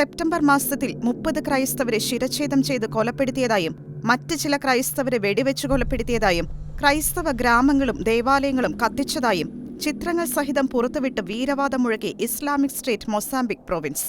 September മാസത്തിൽ മുപ്പത് ക്രൈസ്തവരെ ശിരച്ഛേദം ചെയ്ത് കൊലപ്പെടുത്തിയതായും മറ്റ് ചില ക്രൈസ്തവരെ വെടിവെച്ച് കൊലപ്പെടുത്തിയതായും ക്രൈസ്തവ ഗ്രാമങ്ങളും ദേവാലയങ്ങളും കത്തിച്ചതായും ചിത്രങ്ങൾ സഹിതം പുറത്തുവിട്ട് വീരവാദം മുഴക്കി ഇസ്ലാമിക് സ്റ്റേറ്റ് മൊസാംബിക് പ്രൊവിൻസ്.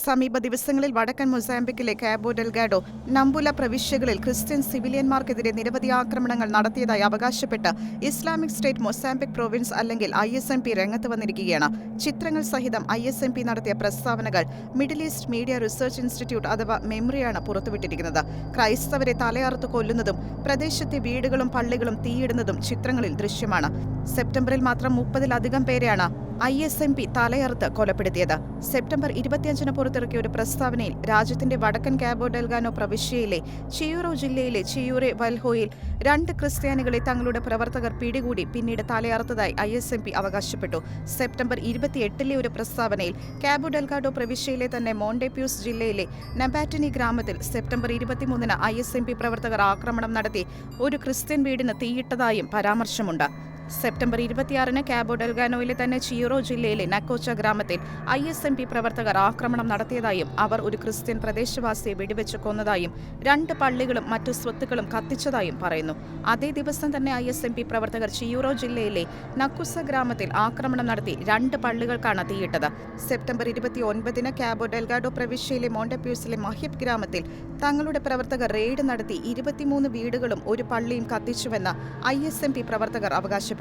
സമീപ ദിവസങ്ങളിൽ വടക്കൻ മൊസാംബിക്കിലെ കാബോ ഡെൽഗാഡോ നമ്പുല പ്രവിശ്യകളിൽ ക്രിസ്ത്യൻ സിവിലിയന്മാർക്കെതിരെ നിരവധി ആക്രമണങ്ങൾ നടത്തിയതായി അവകാശപ്പെട്ട് ഇസ്ലാമിക് സ്റ്റേറ്റ് മൊസാംബിക് പ്രൊവിൻസ് അല്ലെങ്കിൽ ഐ എസ് എം പി രംഗത്ത് വന്നിരിക്കുകയാണ്. ചിത്രങ്ങൾ സഹിതം ഐ എസ് എം പി നടത്തിയ പ്രസ്താവനകൾ Middle East Media Research Institute അഥവാ മെമ്മറിയാണ് പുറത്തുവിട്ടിരിക്കുന്നത്. ക്രൈസ്തവരെ തലയാർത്ത് കൊല്ലുന്നതും പ്രദേശത്തെ വീടുകളും പള്ളികളും തീയിടുന്നതും ചിത്രങ്ങളിൽ ദൃശ്യമാണ്. സെപ്റ്റംബറിൽ മാത്രം മുപ്പതിലധികം പേരെയാണ് ഐ എസ് എം പി തലയറുത്ത് കൊലപ്പെടുത്തിയത്. സെപ്റ്റംബർ ഇരുപത്തിയഞ്ചിന് പുറത്തിറക്കിയ ഒരു പ്രസ്താവനയിൽ രാജ്യത്തിന്റെ വടക്കൻ കാബോ ഡെൽഗാനോ പ്രവിശ്യയിലെ ചിയൂറോ ജില്ലയിലെ ചിയൂറെ വൽഹോയിൽ രണ്ട് ക്രിസ്ത്യാനികളെ തങ്ങളുടെ പ്രവർത്തകർ പിടികൂടി പിന്നീട് തലയറുത്തതായി ഐ എസ് എം പി അവകാശപ്പെട്ടു. സെപ്റ്റംബർ ഇരുപത്തിയെട്ടിലെ ഒരു പ്രസ്താവനയിൽ കാബോ ഡെൽഗാഡോ പ്രവിശ്യയിലെ തന്നെ മോണ്ടെപ്യൂസ് ജില്ലയിലെ നബാറ്റിനി ഗ്രാമത്തിൽ സെപ്റ്റംബർ ഇരുപത്തിമൂന്നിന് ഐ എസ് എം പി പ്രവർത്തകർ ആക്രമണം നടത്തി. ഒരു ക്രിസ്ത്യൻ വീടിന് തീയിട്ടതായും പരാമർശമുണ്ട്. സെപ്റ്റംബർ ഇരുപത്തിയാറിന് കാബോ ഡെൽഗാനോയിലെ തന്നെ ചിയൂറോ ജില്ലയിലെ നക്കോച്ച ഗ്രാമത്തിൽ ഐ എസ് എം പി പ്രവർത്തകർ ആക്രമണം നടത്തിയതായും അവർ ഒരു ക്രിസ്ത്യൻ പ്രദേശവാസിയെ വെടിവെച്ച് കൊന്നതായും രണ്ട് പള്ളികളും മറ്റു സ്വത്തുക്കളും കത്തിച്ചതായും പറയുന്നു. അതേ ദിവസം തന്നെ ഐ എസ് എം പി പ്രവർത്തകർ ചിയൂറോ ജില്ലയിലെ നക്കുസ ഗ്രാമത്തിൽ ആക്രമണം നടത്തി രണ്ട് പള്ളികൾക്കാണ് തീയിട്ടത്. സെപ്റ്റംബർ ഇരുപത്തി ഒൻപതിന് കാബോ ഡെൽഗാഡോ പ്രവിശ്യയിലെ മോണ്ടപ്യൂസിലെ മഹിബ് ഗ്രാമത്തിൽ തങ്ങളുടെ പ്രവർത്തകർ റെയ്ഡ് നടത്തി ഇരുപത്തിമൂന്ന് വീടുകളും ഒരു പള്ളിയും കത്തിച്ചുവെന്ന് ഐ എസ് എം പി പ്രവർത്തകർ അവകാശപ്പെട്ടു.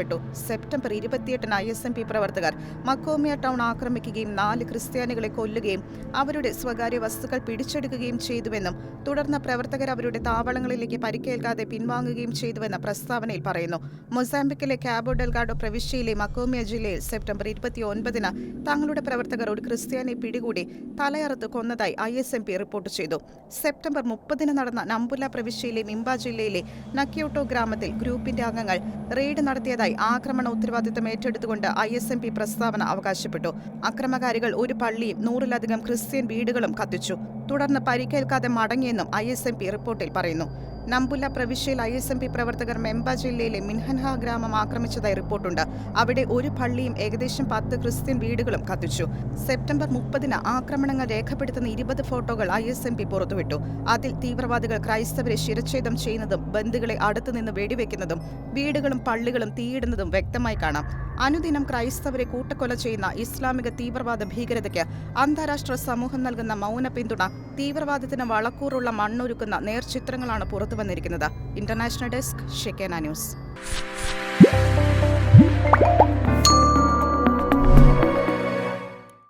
സെപ്റ്റംബർ ഇരുപത്തിയെട്ടിന് ഐ എസ് എം പി പ്രവർത്തകർ മക്കോമിയ ടൗൺ ആക്രമിക്കുകയും നാല് ക്രിസ്ത്യാനികളെ കൊല്ലുകയും അവരുടെ സ്വകാര്യ വസ്തുക്കൾ പിടിച്ചെടുക്കുകയും ചെയ്തുവെന്നും തുടർന്ന് പ്രവർത്തകർ അവരുടെ താവളങ്ങളിലേക്ക് പരിക്കേൽക്കാതെ പിൻവാങ്ങുകയും ചെയ്തുവെന്ന പ്രസ്താവനയിൽ പറയുന്നു. മൊസാംബിക്കിലെ കാബോ ഡെൽഗാഡോ പ്രവിശ്യയിലെ മക്കോമിയ ജില്ലയിൽ സെപ്റ്റംബർ ഇരുപത്തിയൊൻപതിന് തങ്ങളുടെ പ്രവർത്തകർ ഒരു ക്രിസ്ത്യാനിയെ പിടികൂടി തലയറുത്ത് കൊന്നതായി I S M P report ചെയ്തു. സെപ്റ്റംബർ മുപ്പതിന് നടന്ന നമ്പുല പ്രവിശ്യയിലെ മിംബ ജില്ലയിലെ നക്യോട്ടോ ഗ്രാമത്തിൽ ഗ്രൂപ്പിന്റെ അംഗങ്ങൾ റെയ്ഡ് നടത്തിയതായി ആക്രമണ ഉത്തരവാദിത്തം ഏറ്റെടുത്തുകൊണ്ട് ഐ എസ് എം പി പ്രസ്താവന അവകാശപ്പെട്ടു. അക്രമകാരികൾ ഒരു പള്ളിയും നൂറിലധികം ക്രിസ്ത്യൻ വീടുകളും കത്തിച്ചു. തുടർന്ന് പരിക്കേൽക്കാതെ മടങ്ങിയെന്നും ഐ എസ് എം പി റിപ്പോർട്ടിൽ പറയുന്നു. നമ്പുല പ്രവിശ്യയിൽ ഐ എസ് എം പി പ്രവർത്തകർ മെമ്പ ജില്ലയിലെ മിൻഹൻഹ ഗ്രാമം ആക്രമിച്ചതായി റിപ്പോർട്ടുണ്ട്. അവിടെ ഒരു പള്ളിയും ഏകദേശം പത്ത് ക്രിസ്ത്യൻ വീടുകളും കത്തിച്ചു. സെപ്റ്റംബർ മുപ്പതിന് ആക്രമണങ്ങൾ രേഖപ്പെടുത്തുന്ന ഇരുപത് ഫോട്ടോകൾ ഐ എസ് എം പി പുറത്തുവിട്ടു. അതിൽ തീവ്രവാദികൾ ക്രൈസ്തവരെ ശിരച്ഛേദം ചെയ്യുന്നതും ബന്ധുക്കളെ അടുത്തുനിന്ന് വെടിവെക്കുന്നതും വീടുകളും പള്ളികളും തീയിടുന്നതും വ്യക്തമായി കാണാം. അനുദിനം ക്രൈസ്തവരെ കൂട്ടക്കൊല ചെയ്യുന്ന ഇസ്ലാമിക തീവ്രവാദ ഭീകരതയ്ക്ക് അന്താരാഷ്ട്ര സമൂഹം നൽകുന്ന മൗന പിന്തുണ തീവ്രവാദത്തിന് വളക്കൂറുള്ള മണ്ണൊരുക്കുന്ന നേർചിത്രങ്ങളാണ് പുറത്തുവന്നിരിക്കുന്നത്. International desk Shekkena news.